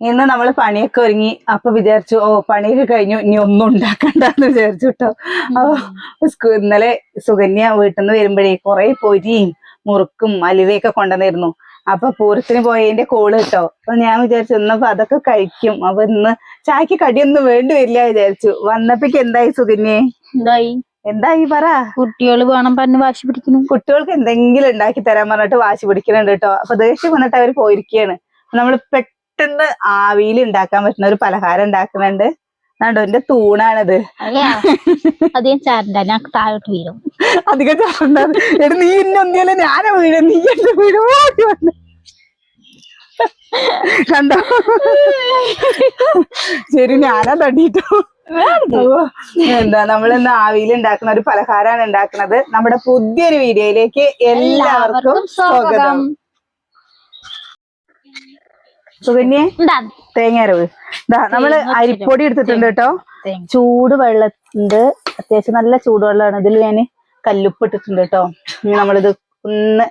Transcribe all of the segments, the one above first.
ഇന്ന് നമ്മൾ പണിയൊക്കെ ഒരുങ്ങി. അപ്പൊ വിചാരിച്ചു ഓ പണിയൊക്കെ കഴിഞ്ഞു ഇനി ഒന്നും ഉണ്ടാക്കണ്ടെന്ന് വിചാരിച്ചു കേട്ടോ അപ്പൊ ഇന്നലെ സുകന്യ വീട്ടിൽ നിന്ന് വരുമ്പോഴേ കുറെ പൊരിയും മുറുക്കും അലുവയൊക്കെ കൊണ്ടുവന്നിരുന്നു. അപ്പൊ പൂരത്തിന് പോയതിന്റെ കോൾ കേട്ടോ അപ്പൊ ഞാൻ വിചാരിച്ചു ഇന്നപ്പോ അതൊക്കെ കഴിക്കും. അപ്പൊ ഇന്ന് ചായക്ക് കടിയൊന്നും വേണ്ടി വരില്ല വിചാരിച്ചു. വന്നപ്പോക്ക് എന്തായി സുകന്യെ? എന്തായി? എന്തായി പറ. കുട്ടികൾ വേണം പറഞ്ഞ് വാശി പിടിക്കുന്നു. കുട്ടികൾക്ക് എന്തെങ്കിലും ഉണ്ടാക്കി തരാൻ പറഞ്ഞിട്ട് വാശി പിടിക്കുന്നുണ്ട് കേട്ടോ അപ്പൊ ദേഷ്യം വന്നിട്ട് അവർ പോയിരിക്കുകയാണ് നമ്മൾ പെട്ടെന്ന് ആവിയിൽ ഉണ്ടാക്കാൻ പറ്റുന്ന ഒരു പലഹാരം ഉണ്ടാക്കുന്നുണ്ട്. കണ്ടോ എന്റെ തൂണാണത്. അധികം ചാരണ്ട ഞാൻ താഴോട്ട് വീഴും. അധികം ചാണ്ടാണ് എടാ നീ എന്നെ ഒന്നിയല്ല ഞാനാ വീഴ നീ എന്റെ വീട് കണ്ടോ? ശരി ഞാനാ തട്ടിട്ടോ എന്താ നമ്മൾ ഇന്ന് ആവിയിൽ ഉണ്ടാക്കുന്ന ഒരു പലഹാരമാണ് ഉണ്ടാക്കുന്നത്. നമ്മുടെ പുതിയൊരു വീഡിയോയിലേക്ക് എല്ലാവർക്കും സ്വാഗതം. സുകന്യെ തേങ്ങ അരവ് ഇതാ നമ്മൾ അരിപ്പൊടി എടുത്തിട്ടുണ്ട് കേട്ടോ. ചൂട് വെള്ളത്തിന്റെ അത്യാവശ്യം നല്ല ചൂടുവെള്ളമാണ്. ഇതിൽ ഞാൻ കല്ലുപ്പ് ഇട്ടിട്ടുണ്ട് കേട്ടോ. ഇനി നമ്മളിത് ഒന്ന്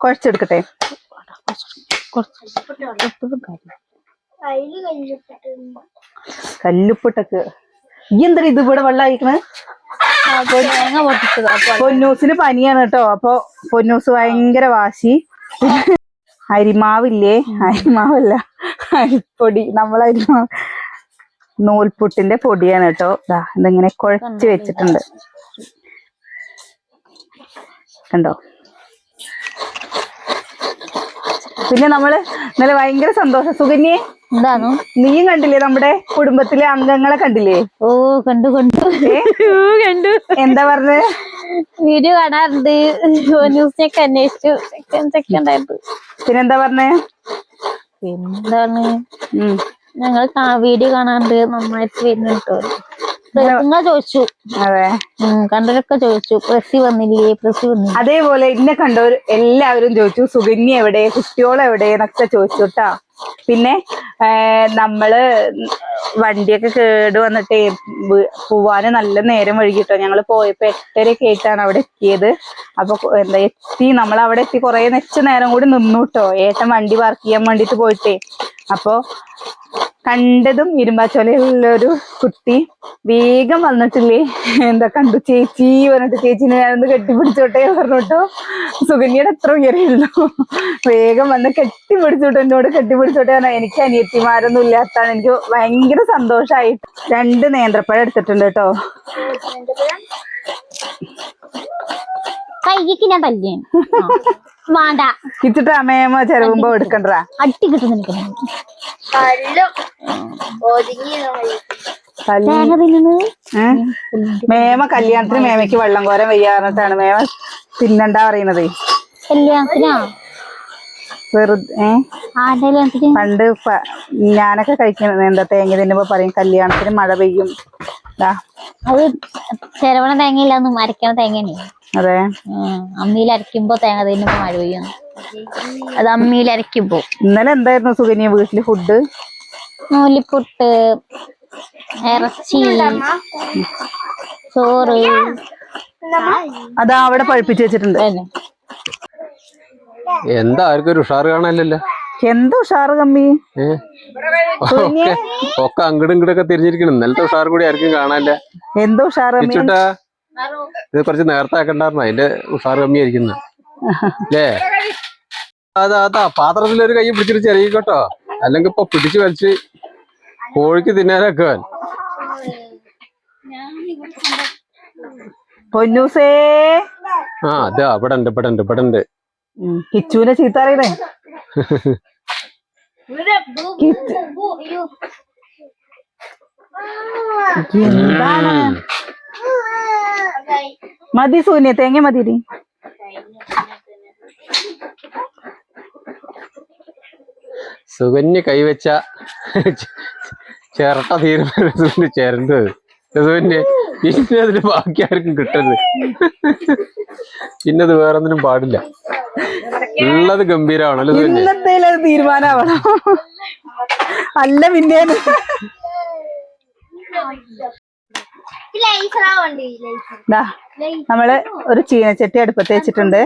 കുഴച്ചെടുക്കട്ടെ. കല്ലുപ്പിട്ടൊക്കെ. ഈ എന്താ ഇത് ഇവിടെ വെള്ളം അയക്കണേ പൊന്നൂസിന് പനിയാണ് കേട്ടോ. അപ്പൊ പൊന്നൂസ് ഭയങ്കര വാശി. അരിമാവില്ലേ? അരിമാവല്ല. അരിപ്പൊടി. നമ്മൾ അരിമാവ് നൂൽപുട്ടിന്റെ പൊടിയാണ് കേട്ടോ. ദാ ഇതിങ്ങനെ കുഴച്ച് വെച്ചിട്ടുണ്ട്. കണ്ടോ? പിന്നെ നമ്മൾ ഇന്നലെ ഭയങ്കര സന്തോഷം. സുകന്യെ എന്താണോ? നീയും കണ്ടില്ലേ നമ്മുടെ കുടുംബത്തിലെ അംഗങ്ങളെ കണ്ടില്ലേ? ഓ കണ്ടു കണ്ടു. കണ്ടു. എന്താ പറഞ്ഞത് വീഡിയോ കാണാറുണ്ട്. ന്യൂസിനൊക്കെ അന്വേഷിച്ചു. സെക്കൻഡ് സെക്കൻഡ് ആയിട്ട്. പിന്നെന്താ പറഞ്ഞേ? പിന്നെന്താണ്? ഞങ്ങൾ വീഡിയോ കാണാറുണ്ട്. നന്നായിട്ട് വരുന്നുണ്ട് നിങ്ങൾ ചോദിച്ചു. അതെ. കണ്ടവരൊക്കെ ചോദിച്ചു. പ്രസി വന്നില്ലേ? പ്രസി വന്നില്ലേ? അതേപോലെ എന്നെ കണ്ടവർ എല്ലാവരും ചോദിച്ചു. സുകന്യ എവിടെ? കുട്ടിയോൾ എവിടെ? എന്നൊക്കെ ചോദിച്ചു കേട്ടാ പിന്നെ നമ്മൾ വണ്ടിയൊക്കെ കേട് വന്നിട്ട് പോവാന് നല്ല നേരം വൈകിട്ടോ. ഞങ്ങൾ പോയപ്പോ എട്ടരയൊക്കെ ആയിട്ടാണ് അവിടെ എത്തിയത്. അപ്പൊ എന്താ എത്തി. നമ്മൾ അവിടെ എത്തി കുറെ നെച്ച നേരം കൂടി നിന്നു കേട്ടോ ഏട്ടൻ വണ്ടി പാർക്ക് ചെയ്യാൻ വേണ്ടിട്ട് പോയിട്ടേ. അപ്പൊ കണ്ടതും ഇരുമ്പാച്ചോലയിലുള്ളൊരു കുട്ടി വേഗം വന്നിട്ടില്ലേ? എന്താ കണ്ടു ചേച്ചി പറഞ്ഞിട്ട് ചേച്ചിനെ ഞാനൊന്ന് കെട്ടിപ്പിടിച്ചോട്ടെ പറഞ്ഞിട്ടോ. സുകന്യയുടെ എത്ര ഉയരമുള്ളൂ വേഗം വന്ന് കെട്ടിപ്പിടിച്ചോട്ടെ എന്നോട് കെട്ടിപ്പിടിച്ചോട്ടെ പറഞ്ഞാൽ എനിക്ക് അനിയത്തിമാരൊന്നും ഇല്ലാത്തതാണ്. എനിക്ക് ഭയങ്കര സന്തോഷമായി. രണ്ട് നേന്ത്രപ്പഴം എടുത്തിട്ടുണ്ട് കേട്ടോ. കൈക്ക് ഞാൻ തല്ലേ വേണ്ട. ഇച്ചിട്ട് അമ്മയമ്മ ചെലവുമ്പോ എടുക്കണ്ട. അട്ടി കിട്ടുന്നു തേങ്ങ തിന്നുന്നത് മേമ കല്യാണത്തിന് മേമയ്ക്ക് വെള്ളം കോരം വയ്യാറിട്ടാണ് മേമ തിന്നണ്ട പറയുന്നത്. കല്യാണത്തിനാ? വെറുതെ പണ്ട് ഞാനൊക്കെ കഴിക്കുന്നത് എന്താ തേങ്ങ തിന്നുമ്പോ പറയും കല്യാണത്തിന് മഴ പെയ്യും. അത് ചെരവണ തേങ്ങയില്ലാന്നും അരക്കണ തേങ്ങയാണ് അതെ. അമ്മിയിൽ അരയ്ക്കുമ്പോ തേങ്ങ തേങ്ങ മഴ പെയ്യുന്നു അത് അമ്മിയിൽ അരയ്ക്കുമ്പോ. ഇന്നലെ എന്തായിരുന്നു സുകന്യ വീട്ടിൽ ഫുഡ് നൂലിപ്പുട്ട് ഇറച്ചി ചോറ്. അതാ അവിടെ പഴുപ്പിച്ച് വെച്ചിട്ടുണ്ട്. എന്താ ആർക്കും ഒരു ഉഷാറ് കാണാനില്ലല്ലോ. എന്താ ഉഷാറ് കമ്മി? ഒക്കെ അങ്ങടും ഇങ്ങടൊക്കെ തിരിഞ്ഞിരിക്കണം. ഇന്നലത്തെ ഉഷാർ കൂടി ആർക്കും കാണാനില്ല. എന്താ ഉഷാറ് കമ്മി? ചുട്ടാ ഇത് കുറച്ച് നേരത്തെ ആക്കണ്ടായിരുന്നു. അതിന്റെ ഉഷാർ കമ്മിയായിരിക്കുന്നു. അല്ലേ? അതാ അതാ പാത്രത്തിൽ ഒരു കൈ പിടിച്ചിട്ട് ചെറിയിക്കോട്ടോ അല്ലെങ്കിൽ ഇപ്പൊ പിടിച്ചു വലിച്ച് കോഴിക്ക് തിന്നാനൊക്കെ പൊന്നൂസേ. ആ അതെ ഇവിടെ ഉണ്ട് ഇവിടെ ഉണ്ട് ഇവിടെ ഉണ്ട്. കിച്ചുവിനെ ചീത്ത അറിയണേ എന്താണ്? മതി സൂന്യ തേങ്ങ മതി. സുകന്യ കൈവച്ച ചിരട്ട തീരുമാനം ചേരേണ്ടത്. സുകന്യ പിന്നെ അതിന് ബാക്കി ആർക്കും കിട്ടരുത്. പിന്നെ അത് വേറൊന്നിനും പാടില്ല. ഉള്ളത് ഗംഭീരമാണല്ലോ ഇന്നത്തെ തീരുമാനമാവണം. അല്ല പിന്നെ നമ്മൾ ഒരു ചീനച്ചട്ടി അടുപ്പത്ത് വെച്ചിട്ടുണ്ട്.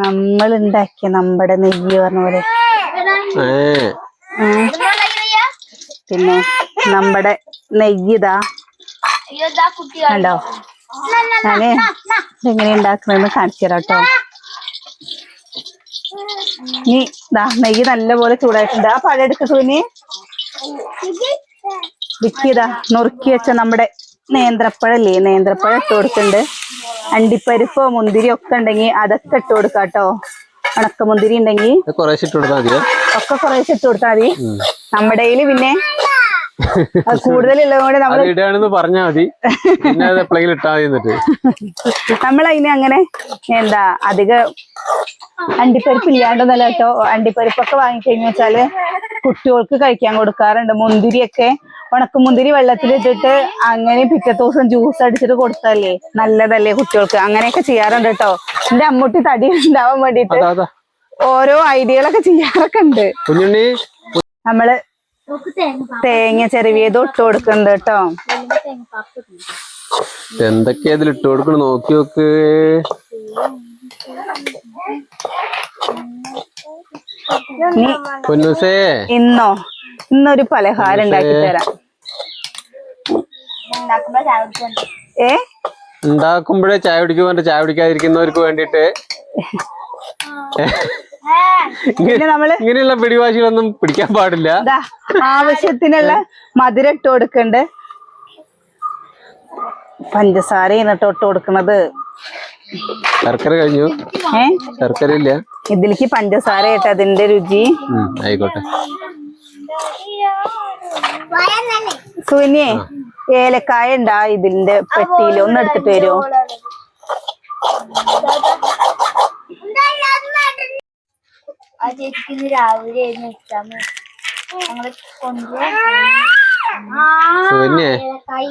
നമ്മൾ ഉണ്ടാക്കിയ നമ്മുടെ നെയ്യ് പറഞ്ഞ പോലെ. പിന്നെ നമ്മുടെ നെയ്യ് ഇതാ. കണ്ടോ? ഞാൻ എങ്ങനെ ഉണ്ടാക്കണെന്ന് കാണിച്ചു തരാം കേട്ടോ. നീ ദാ നെയ്യ് നല്ലപോലെ ചൂടായിട്ടുണ്ട്. ആ പഴം നീ വിക്കിയതാ നുറുക്കി വെച്ച നമ്മുടെ നേന്ത്രപ്പഴല്ലേ? നേന്ത്രപ്പഴം ഇട്ട് കൊടുക്കുന്നുണ്ട് അണ്ടിപ്പരിപ്പോ മുന്തിരി ഒക്കെ ഉണ്ടെങ്കിൽ അതൊക്കെ ഇട്ട് കൊടുക്കാം കേട്ടോ ഉണക്കമുന്തിരി ഉണ്ടെങ്കിൽ ഒക്കെ കുറേശ്ശെ ഇട്ട് കൊടുത്താൽ മതി. നമ്മുടെ കയ്യിൽ പിന്നെ അത് കൂടുതലുള്ളത് കൊണ്ട് നമ്മൾ പറഞ്ഞാൽ മതി. അതിനെ അങ്ങനെ എന്താ അധിക അണ്ടിപ്പരിപ്പ് ഇല്ലാണ്ടൊന്നല്ല കേട്ടോ അണ്ടിപ്പരിപ്പൊക്കെ വാങ്ങിക്കഴിഞ്ഞു വെച്ചാൽ കുട്ടികൾക്ക് കഴിക്കാൻ കൊടുക്കാറുണ്ട്. മുന്തിരിയൊക്കെ ഉണക്കമുന്തിരി വെള്ളത്തിലിട്ടിട്ട് അങ്ങനെ പിറ്റത്തെ ദിവസം ജ്യൂസ് അടിച്ചിട്ട് കൊടുത്തല്ലേ നല്ലതല്ലേ കുട്ടികൾക്ക്. അങ്ങനെയൊക്കെ ചെയ്യാറുണ്ട് കേട്ടോ എന്റെ അമ്മൂട്ടി തടി ഉണ്ടാവാൻ വേണ്ടിട്ട് അതാ അതാ. ഓരോ ഐഡിയകളൊക്കെ ചെയ്യാറൊക്കെ ഉണ്ട്. നമ്മൾ തേങ്ങ ചെറിയത് ഇട്ട് കൊടുക്കുന്നുണ്ട് കേട്ടോ എന്തൊക്കെയാ ഇതിൽ ഇട്ട് കൊടുക്കണം നോക്കി നോക്ക്. ഇന്നോ? ഇന്നൊരു പലഹാരം ഉണ്ടാക്കി തരാം. ഏ? ഉണ്ടാക്കുമ്പോഴേ ചായ കുടിക്കുമ്പോ ചായ കുടിക്കാതിരിക്കുന്നവർക്ക് വേണ്ടിട്ട് ഇങ്ങനെയുള്ള പിടിവാശികളൊന്നും പിടിക്കാൻ പാടില്ല. ദാ ആവശ്യത്തിനുള്ള മധുരം ഇട്ട് കൊടുക്കണ്ട്. പഞ്ചസാരയാണ് കേട്ടോ ഇട്ട് കൊടുക്കണത്. ശർക്കര കഴിഞ്ഞു. ശർക്കര ഇല്ല ഇതിലേക്ക് പഞ്ചസാര ഇട്ട് അതിന്റെ രുചി. ആയിക്കോട്ടെ. സുനിയെ ഏലക്കായ ഉണ്ടാ ഇതിന്റെ പെട്ടിയിൽ ഒന്ന് എടുത്തിട്ട് വരുമോ ആ ചേച്ചിക്ക് രാവിലെ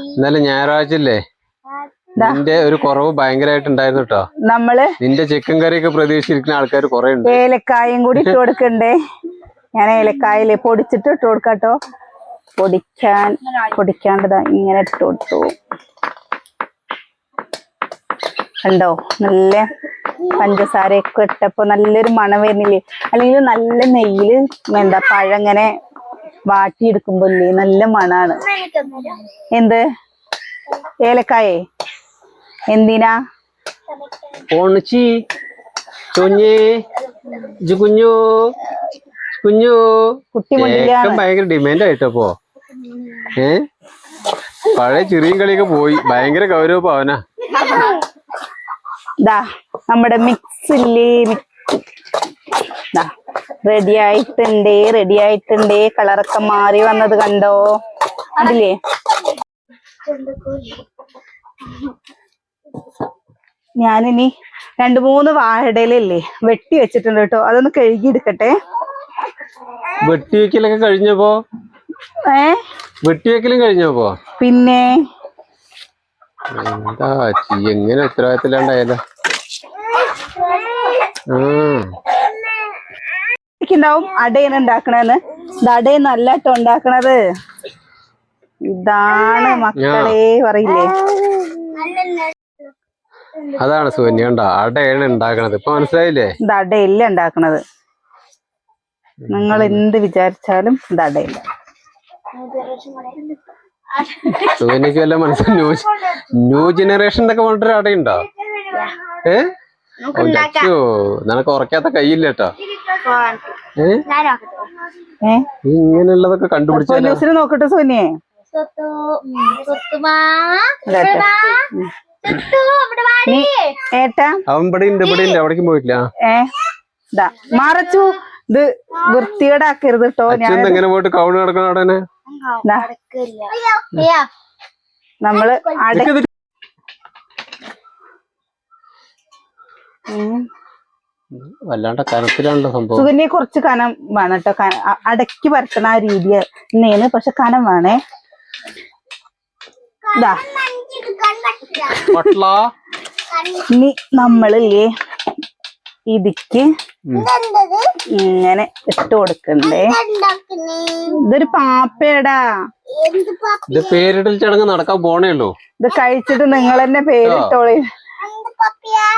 ഇന്നലെ ഞായറാഴ്ച ഇല്ലേ നിന്റെ ഒരു കുറവ് ഭയങ്കരമായിട്ട് ഉണ്ടായിരുന്നു കേട്ടോ നമ്മൾ നിന്റെ ചിക്കൻ കറിയൊക്കെ പ്രതീക്ഷിച്ചിരിക്കുന്ന ആൾക്കാർ കുറെ ഉണ്ട്. ഏലക്കായും കൂടി ഇട്ട് കൊടുക്കണ്ടേ? ഞാൻ ഏലക്കായല്ലേ പൊടിച്ചിട്ട് ഇട്ട് കൊടുക്കാട്ടോ. പൊടിക്കാൻ പൊടിക്കാണ്ടതാ ഇങ്ങനെ ഇട്ട് കൊടുത്തു. കണ്ടോ? നല്ല പഞ്ചസാരയൊക്കെ ഇട്ടപ്പോ നല്ലൊരു മണം വരുന്നില്ലേ? അല്ലെങ്കിൽ നല്ല നെയ്യിൽ എന്താ പഴം ഇങ്ങനെ വാട്ടിയെടുക്കുമ്പോ ഇല്ലേ നല്ല മണാണ്. എന്ത്? ഏലക്കായേ? എന്തിനാ? ഓണിച്ചി കുഞ്ഞേ ഇജ്ജ് കുഞ്ഞു. കുട്ടി ഭയങ്കര ഡിമാൻഡ് ആയിട്ടപ്പോ ഏ? പഴയ ചെറിയ കളിയൊക്കെ പോയി. ഭയങ്കര ഗൗരവ അവനാ. ദാ നമ്മുടെ മിക്സില്ലേ റെഡി ആയിട്ടുണ്ട് റെഡി ആയിട്ടുണ്ട് കളറൊക്കെ മാറി വന്നത് കണ്ടോ? അതില്ലേ? ഞാനിനി രണ്ടു മൂന്ന് വാഴയിലല്ലേ വെട്ടി വെച്ചിട്ടുണ്ട് കേട്ടോ. അതൊന്ന് കഴുകി എടുക്കട്ടെ വെട്ടിവെക്കലൊക്കെ കഴിഞ്ഞപ്പോ? ഏ? വെട്ടിവെക്കലും കഴിഞ്ഞപ്പോ? പിന്നെ? എന്താ എങ്ങനെ ഉത്തരവാദിത്തമില്ലാണ്ടായാലോ ഉണ്ടാവും അടയാണ് ഉണ്ടാക്കണെന്ന്. അടയെ നല്ല ഉണ്ടാക്കണത്. ഇതാണ് മക്കളെ പറയില്ലേ? അതാണ് സുകന്യ കണ്ടോ? അടയാണ് ഉണ്ടാക്കണത്. ഇപ്പൊ മനസ്സിലായില്ലേ? ഇത് അടയില്ല ഉണ്ടാക്കണത്. നിങ്ങൾ എന്ത് വിചാരിച്ചാലും ഇത് അടയില്ല സുകന്യക്ക് വല്ല മനസ്സിൽ ന്യൂ ന്യൂ ജനറേഷൻ ഒക്കെ പറഞ്ഞിട്ട് അടയുണ്ടോ ഏ ഓ, നിനക്ക് ഉറക്കാത്ത കയ്യില്ല കേട്ടോ. ഇങ്ങനെയുള്ളതൊക്കെ കണ്ടുപിടിച്ചു നോക്കട്ടെ സോനിയെ? ഏട്ടാ? അവൻ ഇവിടെ ഉണ്ട് ഇവിടെ ഉണ്ട് പോയിട്ടില്ല. ഏ? മറച്ചു. ഇത് വൃത്തികേടാക്കരുത് കേട്ടോ ഞാൻ എങ്ങനെ പോയിട്ട് കൗണ്ട് അവിടെ നമ്മൾ അട നിനക്ക് ഇത് ഉം. വല്ലാണ്ട കനത്തിലാണല്ലോ സംഭവം. കുറച്ച് കനം വേണം കേട്ടോ അടക്കി പരത്തണ ആ രീതി തന്നെയാണ് പക്ഷെ കനം വേണേ. ഇതാ ഇനി നമ്മളില്ലേ ഇതിക്ക് ഇങ്ങനെ ഇട്ട് കൊടുക്കണ്ടേ. ഇതൊരു പാപ്പയടാ ഇത് പേരിടൽ ചടങ്ങ് നടക്കാൻ പോണേ ഉള്ളൂ. ഇത് കഴിച്ചിട്ട് നിങ്ങൾ തന്നെ പേരിട്ടോളി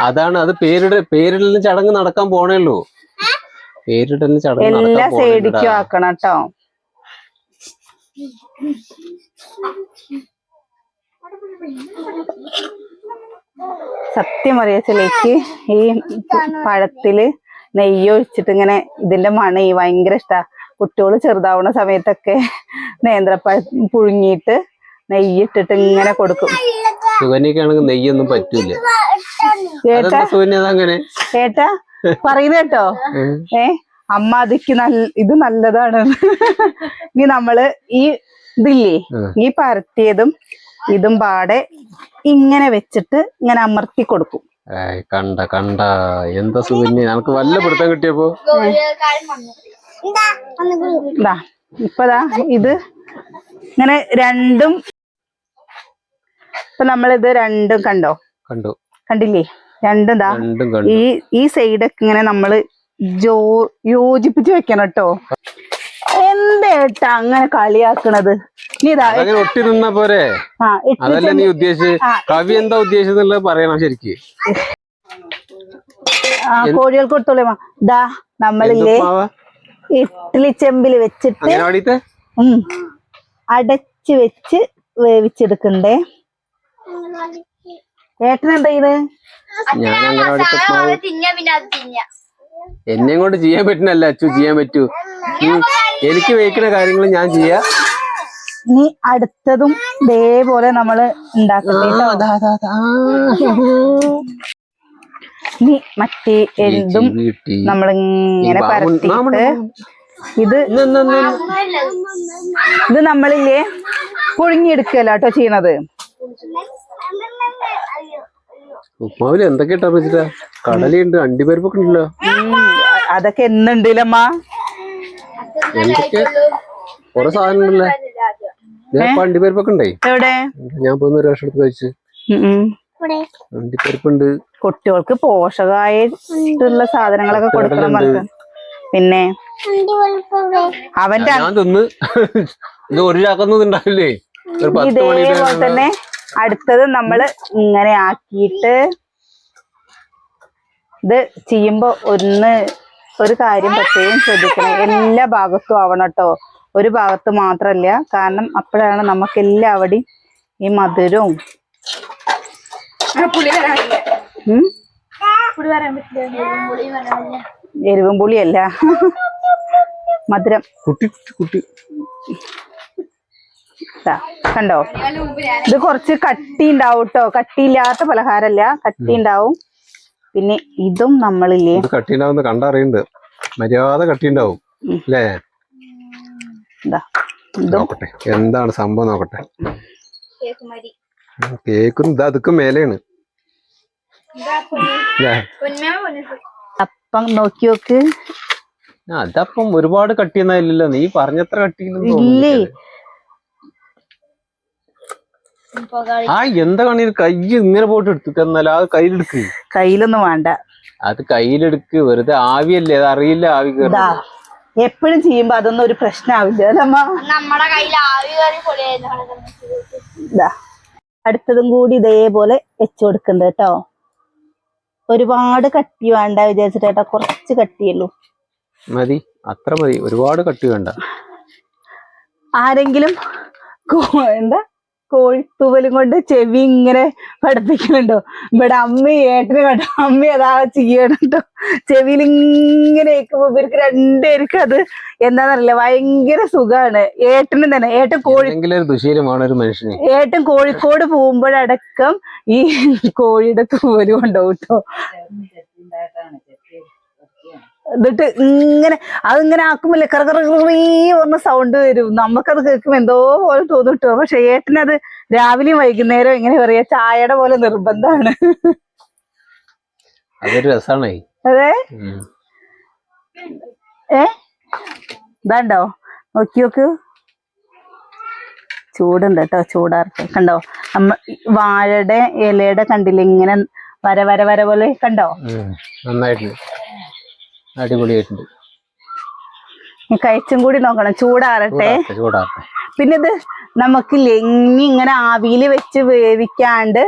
അതാണ് അത് പേരിട പേരിടലിന് ചടങ്ങ് നടക്കാൻ പോണേ ഉള്ളൂ. പേരിടലിന് ചടങ്ങ് എല്ലാ നടക്കാൻ സൈഡിക്കും ആക്കണം കേട്ടോ സത്യം അറിയച്ചിലേക്ക് ഈ പഴത്തിൽ നെയ്യ് ഒഴിച്ചിട്ട് ഇങ്ങനെ ഇതിന്റെ മണി ഭയങ്കര ഇഷ്ടാ. കുട്ടികൾ ചെറുതാവുന്ന സമയത്തൊക്കെ നേന്ത്രപ്പഴം പുഴുങ്ങിയിട്ട് നെയ്യ് ഇട്ടിട്ട് ഇങ്ങനെ കൊടുക്കും. സുഗന്യക്കാണെങ്കിൽ നെയ്യൊന്നും പറ്റൂല. ഏട്ടാ? പറയുന്ന കേട്ടോ. ഏ? അമ്മ അതിക്ക് നല്ല ഇത് നല്ലതാണ്. ഇനി നമ്മൾ ഈ ഇതില്ലേ. ഈ പരത്തിയതും ഇതും പാടെ ഇങ്ങനെ വെച്ചിട്ട് ഇങ്ങനെ അമർത്തി കൊടുക്കും. കണ്ട കണ്ട. എന്താ സുകന്യ നമുക്ക് വല്ല പിടുത്തം കിട്ടിയപ്പോ? ഇതാ ഇപ്പതാ ഇത് ഇങ്ങനെ രണ്ടും ഇപ്പൊ നമ്മളിത് രണ്ടും കണ്ടോ? കണ്ടു. കണ്ടില്ലേ? രണ്ടും ദാ ഈ ഈ സൈഡൊക്കെ ഇങ്ങനെ നമ്മൾ ജോ യോജിപ്പിച്ച് വെക്കണം കേട്ടോ. എന്തേട്ടാ അങ്ങനെ കളിയാക്കണത്. നീ അങ്ങനെ അതങ്ങനെ ഒട്ടി നിന്നാ പോരെ? ആ അതല്ല നീ ഉദ്ദേശിച്ച് കവി എന്താ ഉദ്ദേശിച്ചെന്നുള്ളത് പറയണം ശരിക്ക്. ആ കോഴികൾക്ക് കൊടുത്തോളേ. ദാ നമ്മളില്ലേ? ഇഡ്ഡലി ചെമ്പിൽ വെച്ചിട്ട് അടച്ച് വെച്ച് വേവിച്ചെടുക്കണ്ടേ. ഏട്ടൻ എന്താ ഇത് എന്നെ കൊണ്ട് ചെയ്യാൻ പറ്റുന്നല്ല അച്ചു ചെയ്യാൻ പറ്റൂ. എനിക്ക് വയ്ക്കുന്ന കാര്യങ്ങൾ ഞാൻ ചെയ്യാ. നീ അടുത്തതും ഇതേപോലെ നമ്മൾ. ഇനി മറ്റേ എന്തും നമ്മളിങ്ങനെ പരത്തിയിട്ട് ഇത് ഇത് നമ്മളില്ലേ പുഴുങ്ങിയെടുക്കല്ല കേട്ടോ ചെയ്യണത്. ഉപ്പാവിൽ എന്തൊക്കെ ഇട്ടാ വെച്ചിട്ടാ? കടലയുണ്ട് അണ്ടിപ്പരിപ്പൊക്കെ ഉണ്ടല്ലോ. അതൊക്കെ എന്നുണ്ടല്ലമ്മ. എന്തൊക്കെ കുറെ സാധനം ഉണ്ടല്ലോ ഞാൻ അണ്ടിപ്പരിപ്പൊക്കെ ഉണ്ടേ എവിടെ? ഞാൻ പോകുന്ന ഒരു വർഷം എടുത്ത് കഴിച്ച്. ഉം, ഉം. അണ്ടിപ്പരിപ്പുണ്ട് കുട്ടികൾക്ക് പോഷകമായിട്ടുള്ള സാധനങ്ങളൊക്കെ കൊടുക്കണം നമുക്ക് പിന്നെ അവന്റെ ഞാൻ തിന്ന്. ഇത് ഒരു ചാക്കൊന്നും ഉണ്ടാവില്ലേ ഇതേപോലെ തന്നെ അടുത്തത് നമ്മൾ ഇങ്ങനെ ആക്കിയിട്ട് ഇത് ചെയ്യുമ്പോ ഒന്ന് ഒരു കാര്യം പ്രത്യേകം ശ്രദ്ധിക്കണം. എല്ലാ ഭാഗത്തും ആവണം കേട്ടോ. ഒരു ഭാഗത്ത് മാത്രല്ല. കാരണം അപ്പോഴാണ് നമുക്ക് എല്ലാവടെയും ഈ മധുരവും. എരിവും പുളിയല്ല. മധുരം. കുട്ടി കുട്ടി. കുട്ടി കണ്ടോ? ഇത് കുറച്ച് കട്ടി ഉണ്ടാവും കേട്ടോ. കട്ടിയില്ലാത്ത പലഹാരല്ല കട്ടി ഉണ്ടാവും പിന്നെ ഇതും നമ്മളില്ലേ കട്ടിണ്ടാവുന്ന കണ്ടറിയുണ്ട് മര്യാദ കട്ടിണ്ടാവും അല്ലേ? നോക്കട്ടെ. എന്താണ് സംഭവം നോക്കട്ടെ. കേക്ക് ഇതാ അതുക്കും മേലെയാണ്. അപ്പം നോക്കി നോക്ക്. അതപ്പം ഒരുപാട് കട്ടിയൊന്നും നീ പറഞ്ഞത്ര തോന്നുന്നില്ല. ആ എന്താ കണി കൈ ഇങ്ങനെ പോയിട്ട് എടുത്തു എന്നാലും അത് കയ്യിലെടുക്ക്. കയ്യിലൊന്നും വേണ്ട. അത് കയ്യിലെടുക്ക് വെറുതെ ആവിയല്ലേ അത് അറിയില്ല ആവി കയറി എപ്പോഴും ചെയ്യുമ്പോ അതൊന്നും ഒരു പ്രശ്നമാവില്ല അല്ലമ്മ നമ്മുടെ കയ്യിൽ ആവി കയറി അടുത്തതും കൂടി ഇതേപോലെ വെച്ചു കൊടുക്കണ്ട കേട്ടോ. ഒരുപാട് കട്ടി വേണ്ട വിചാരിച്ചിട്ട് കേട്ടോ കുറച്ച് കട്ടിയുള്ളൂ. മതി അത്ര മതി ഒരുപാട് കട്ടി വേണ്ട. ആരെങ്കിലും എന്താ? കോഴിത്തൂവലും കൊണ്ട് ചെവി ഇങ്ങനെ പഠിപ്പിക്കുന്നുണ്ടോ? ഇവിടെ അമ്മ ഏട്ടന് കണ്ടോ? അമ്മ അതാ ചെയ്യണുണ്ടോ ചെവിയിൽ ഇങ്ങനെ ഏക്കുമ്പോ ഇവർക്ക് രണ്ടുപേർക്കും അത് എന്താന്നറിയില്ല ഭയങ്കര സുഖാണ്. ഏട്ടനും തന്നെ ഏട്ടൻ കോഴി ദുശീലമാണ് ഒരു മനുഷ്യന്. ഏട്ടൻ കോഴിക്കോട് പോകുമ്പോഴടക്കം ഈ കോഴിയുടെ തൂവൽ കൊണ്ടോ കേട്ടോ. എന്നിട്ട് ഇങ്ങനെ അതിങ്ങനെ ആക്കുമ്പോൾ കറ കറ കറീ പറഞ്ഞ സൗണ്ട് വരും. നമുക്കത് കേൾക്കുമ്പോൾ എന്തോ പോലെ തോന്നും കേട്ടോ പക്ഷെ ഏട്ടനത് രാവിലെയും വൈകുന്നേരം ഇങ്ങനെ പറയാ ചായയുടെ പോലെ നിർബന്ധമാണ്. അതൊരു രസമാണ് അതെ? ഏ? ഇതാണ്ടോ? നോക്കി നോക്ക്. ചൂടുണ്ട് കേട്ടോ ചൂടാർത്ത് കണ്ടോ? നമ്മ വാഴയുടെ ഇലയുടെ കണ്ടില്ലേ ഇങ്ങനെ വര വര വര പോലെ കണ്ടോ. നന്നായിട്ടുണ്ട്. അടിപൊളിയായിട്ടുണ്ട്. കഴിച്ചും കൂടി നോക്കണം. ചൂടാറട്ടെ. ചൂടാട്ടെ പിന്നെ ഇത് നമുക്ക് ലെങ്ങി ഇങ്ങനെ ആവിയിൽ വെച്ച് വേവിക്കാണ്ട്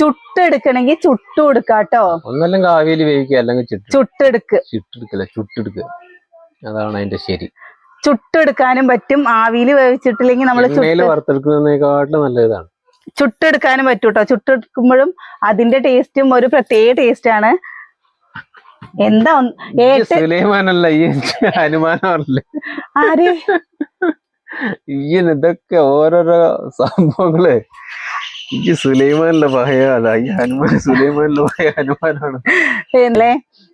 ചുട്ടെടുക്കണമെങ്കിൽ ചുട്ടു കൊടുക്കാട്ടോ ഒന്നല്ലെങ്കിൽ ആവിയിൽ വേവിക്കുക അല്ലെങ്കിൽ ചുട്ട്. ചുട്ടെടുക്ക്. ചുട്ടെടുക്കല്ല? ചുട്ടെടുക്കുക അതാണ് അതിന്റെ ശരി. ചുട്ടെടുക്കാനും പറ്റും. ആവിയിൽ വേവിച്ചിട്ടില്ലെങ്കിൽ നമ്മൾ വറുത്തെടുക്കുന്നതിനെക്കാട്ടിലും നല്ല ഇതാണ് ചുട്ടെടുക്കാനും പറ്റൂട്ടോ. ചുട്ടെടുക്കുമ്പോഴും അതിന്റെ ടേസ്റ്റും ഒരു പ്രത്യേക ടേസ്റ്റ് ആണ്. എന്താ സുലൈമാനല്ല ഈ ഹനുമാനല്ലേ? ആര്? ഈ ഇതൊക്കെ ഓരോരോ സംഭവങ്ങൾ. എനിക്ക് സുലൈമാനിലെ ഈ ഹനുമാൻ സുലൈമാനിലെ പഴയ ഹനുമാനാണ്. അല്ലേ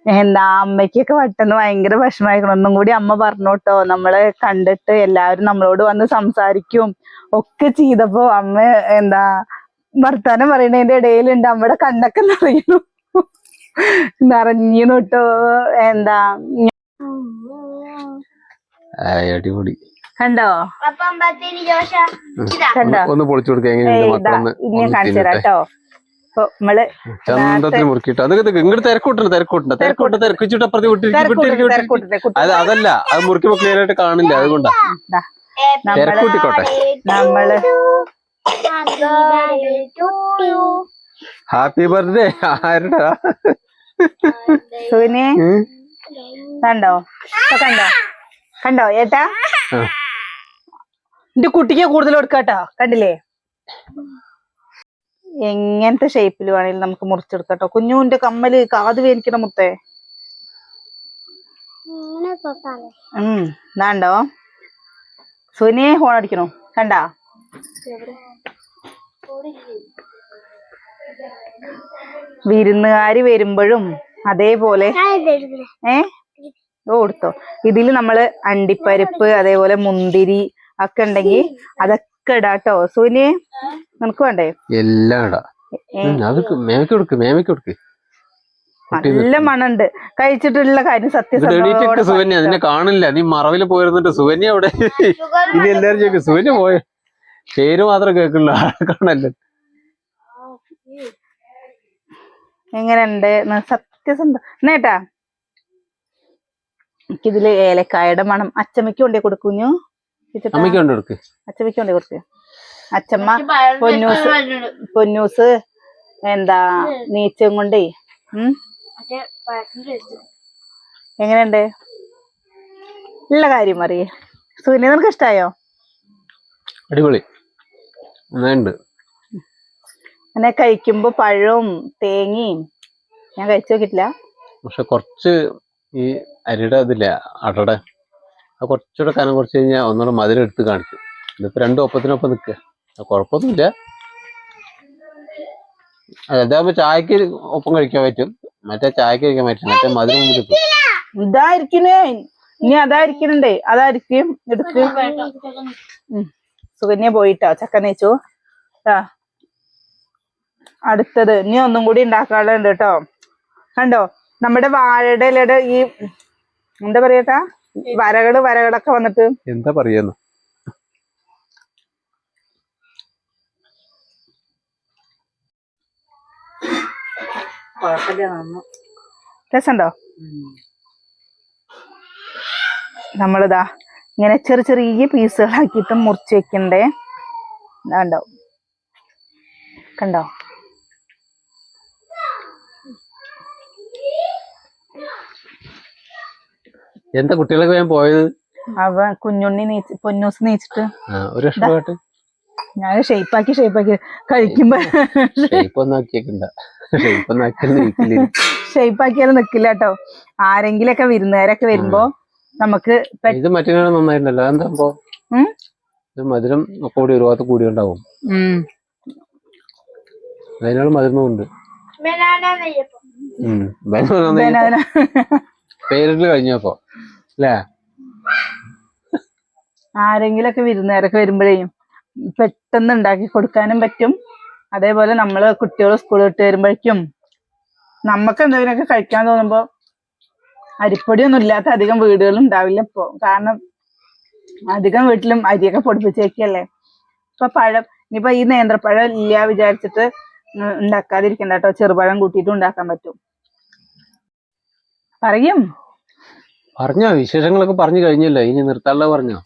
എന്താ അമ്മയ്ക്കൊക്കെ പെട്ടെന്ന് ഭയങ്കര വിഷമായിരിക്കണം ഒന്നും കൂടി അമ്മ പറഞ്ഞോട്ടോ. നമ്മളെ കണ്ടിട്ട് എല്ലാവരും നമ്മളോട് വന്ന് സംസാരിക്കും. ഒക്കെ ചെയ്തപ്പോ അമ്മ എന്താ വർത്താനം പറയണതിന്റെ ഇടയിലുണ്ട്. അമ്മയുടെ കണ്ണൊക്കെ നിറയുന്നു. നിറഞ്ഞു തൊട്ടോ എന്താ അടിപൊളി. കണ്ടോ? അപ്പൊ അമ്പത്തിന് ജോഷ ഇതാ. കണ്ടോ? ഒന്ന് പൊളിച്ചു കൊടുക്കുക ഏയ് എങ്ങനെയുണ്ട് ഇതാ മക്കളൊന്ന് ഇനി ഒന്ന് കാണിച്ചു തരാം തിന്നട്ടെ. കേട്ടോ അപ്പൊ നമ്മൾ ചന്തത്തിൽ മുറുക്കിയിട്ട്? അത് ഇങ്ങോട്ട് തിരക്കൂട്ടുണ്ട് തിരക്കൂട്ടുണ്ട് തിരക്കൂട്ട് തിരക്കിച്ചിട്ട് അപ്പുറത്ത് വിട്ടിരിക്കും തിരക്കൂട്ട് വിട്ടിരിക്കും തിരക്കൂട്ട് തിരക്കൂട്ട് അത് അതല്ല അത് മുറുക്കി ക്ലിയർ ആയിട്ട് കാണില്ല അതുകൊണ്ടാ. തിരക്കൂട്ടിക്കോട്ടെ. നമ്മൾ ഹാപ്പി ബർത്ത്ഡേ ആരുടെ സുവിനെ? കണ്ടോ? കണ്ടോ? കണ്ടോ? ഏട്ടാ. എന്റെ കുട്ടിക്ക് കൂടുതൽ കൊടുക്കാട്ടോ. കണ്ടില്ലേ? എങ്ങനത്തെ ഷേപ്പിൽ വേണേലും നമുക്ക് മുറിച്ചെടുക്കാട്ടോ. കുഞ്ഞുവിന്റെ കമ്മൽ കാത് വേനിക്കണ മുത്തേ. ഉം ഇതാണ്ടോ? സുനിയെ ഹോൺ അടിക്കണോ? കണ്ടാ? വിരുന്നുകാര് വരുമ്പോഴും അതേപോലെ ഏ? ഓ കൊടുത്തോ ഇതിൽ നമ്മൾ അണ്ടിപ്പരിപ്പ് അതേപോലെ മുന്തിരി ഒക്കെ ഉണ്ടെങ്കിൽ അതൊക്കെ ഇടാട്ടോ. സൂര്യ നിനക്ക് വേണ്ടേ? എല്ലാം ഇടാ. നല്ല മണുണ്ട്. കഴിച്ചിട്ടുള്ള കാര്യം സത്യസന്ധ സുവന്യ നിന്നെ കാണില്ല. നീ മറവിൽ പോയിരുന്നിട്ട് സുവന്യ അവിടെ ഇനി എല്ലാരും ചോദിക്കും സുവന്യ പോയ. പേര് മാത്രം കാണല്ലോ കാണല്ലേ എങ്ങനെയുണ്ട്? ന- സത്യസന്ധ എന്നേട്ടാ എനിക്കിതിൽ ഏലക്കായുടെ മണം അച്ചമ്മയ്ക്ക് കൊണ്ടേ കൊടുക്കുഞ്ഞു. അച്ചമ്മയ്ക്ക് കൊണ്ടേ കൊടുക്ക്. അച്ചമ്മ പൊന്നൂസ് പൊന്നൂസ് എന്താ നീച്ചും കൊണ്ടേ. എങ്ങനെയുണ്ട്? ഉള്ള കാര്യം അറിയേ സുനിയ നിനക്ക് ഇഷ്ടായോ? അടിപൊളി. നന്നായിട്ടുണ്ട് അങ്ങനെ കഴിക്കുമ്പോ പഴവും തേങ്ങയും ഞാൻ കഴിച്ചു നോക്കിട്ടില്ല പക്ഷെ കുറച്ച് ഈ അരിയുടെ ഇതില്ല അടടെ അത് കുറച്ചുകൂടെ കനം കുറച്ച് കഴിഞ്ഞാൽ ഒന്നുകൂടെ മധുരം എടുത്ത് കാണിക്കും. ഇതിപ്പോ രണ്ടും ഒപ്പത്തിനൊപ്പം നിൽക്കുക കുഴപ്പമൊന്നുമില്ല. അതാകുമ്പോ ചായക്ക് ഒപ്പം കഴിക്കാൻ പറ്റും. മറ്റേ ചായക്ക് കഴിക്കാൻ പറ്റും മറ്റേ മധുരം ഇതായിരിക്കണേ ഇനി അതായിരിക്കണേ അതായിരിക്കും എടുക്കും. സുകന്യ പോയിട്ടോ. ചക്ക നെയ്ച്ചു ആ. അടുത്തത്. ഇനി ഒന്നും കൂടി ഉണ്ടാക്കാനുണ്ട് കേട്ടോ. കണ്ടോ? നമ്മുടെ വാഴയുടെ ഇലയുടെ ഈ എന്താ പറയട്ടാ വരകൾ വരകളൊക്കെ വന്നിട്ട്. എന്താ പറയുന്നു? രസമുണ്ടോ നമ്മളിതാ ഇങ്ങനെ ചെറിയ ചെറിയ പീസുകളാക്കിയിട്ട് മുറിച്ച് വെക്കണ്ടേ? കണ്ടോ കണ്ടോ? എന്താ കുട്ടികളൊക്കെ വേഗം പോയത്? അവ കുഞ്ഞുണ്ണി നീച്ച് പൊന്നൂസ് നീച്ചിട്ട്. ഒരു ഇഷ്ടമായിട്ട് ഞാൻ ഷേപ്പാക്കി ഷേപ്പാക്കി കഴിക്കുമ്പോ ഷെയ്പ്പാക്കിയാലും ആക്കിയേക്കണ്ട നിൽക്കില്ല ഷേപ്പാക്കിയാലും നിക്കില്ല കേട്ടോ. ആരെങ്കിലൊക്കെ വിരുന്നുകാരൊക്കെ വരുമ്പോ നമുക്ക് ഇത് മറ്റേ നന്നായിട്ടുണ്ടല്ലോ എന്താ? ഇത് മധുരം കൂടി ഒരു ഭാഗത്ത് കൂടി ഉണ്ടാവും അതിനോട് മധുരമുണ്ട്. ബനാന. പേരിട്ട് കഴിഞ്ഞപ്പോ അല്ലേ ആരെങ്കിലൊക്കെ വിരുന്നുകാരൊക്കെ വരുമ്പോഴേ പെട്ടെന്ന് ഉണ്ടാക്കി കൊടുക്കാനും പറ്റും. അതേപോലെ നമ്മൾ കുട്ടികൾ സ്കൂളിൽ വിട്ട് വരുമ്പോഴേക്കും നമുക്ക് എന്തെങ്കിലുമൊക്കെ കഴിക്കാൻ തോന്നുമ്പോ അരിപ്പൊടിയൊന്നും ഇല്ലാത്ത അധികം വീടുകൾ ഉണ്ടാവില്ല ഇപ്പൊ. കാരണം അധികം വീട്ടിലും അരിയൊക്കെ പൊടിപ്പിച്ചേക്കല്ലേ. ഇപ്പൊ പഴം ഇനിയിപ്പോ ഈ നേന്ത്രപ്പഴം ഇല്ല വിചാരിച്ചിട്ട് ഉണ്ടാക്കാതിരിക്കണ്ട കേട്ടോ. ചെറുപഴം കൂട്ടിയിട്ട് ഉണ്ടാക്കാൻ പറ്റും. പറയും. പറഞ്ഞോ വിശേഷങ്ങളൊക്കെ പറഞ്ഞു കഴിഞ്ഞല്ലോ. ഇനി നിർത്താനുള്ള പറഞ്ഞോ?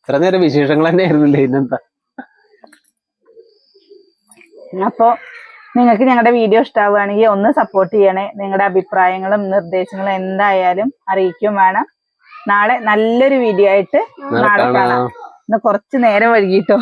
ഇത്ര നേരം വിശേഷങ്ങൾ തന്നെ ആയിരുന്നില്ലേ ഇന്നെന്താ അപ്പോ നിങ്ങൾക്ക് ഞങ്ങളുടെ വീഡിയോ ഇഷ്ടാവുകയാണെങ്കിൽ ഒന്ന് സപ്പോർട്ട് ചെയ്യണേ. നിങ്ങളുടെ അഭിപ്രായങ്ങളും നിർദ്ദേശങ്ങളും എന്തായാലും അറിയിക്കും വേണം. നാളെ നല്ലൊരു വീഡിയോ ആയിട്ട് നാളെ കാണാം. ഇന്ന് കുറച്ച് നേരം വൈകിട്ടോ?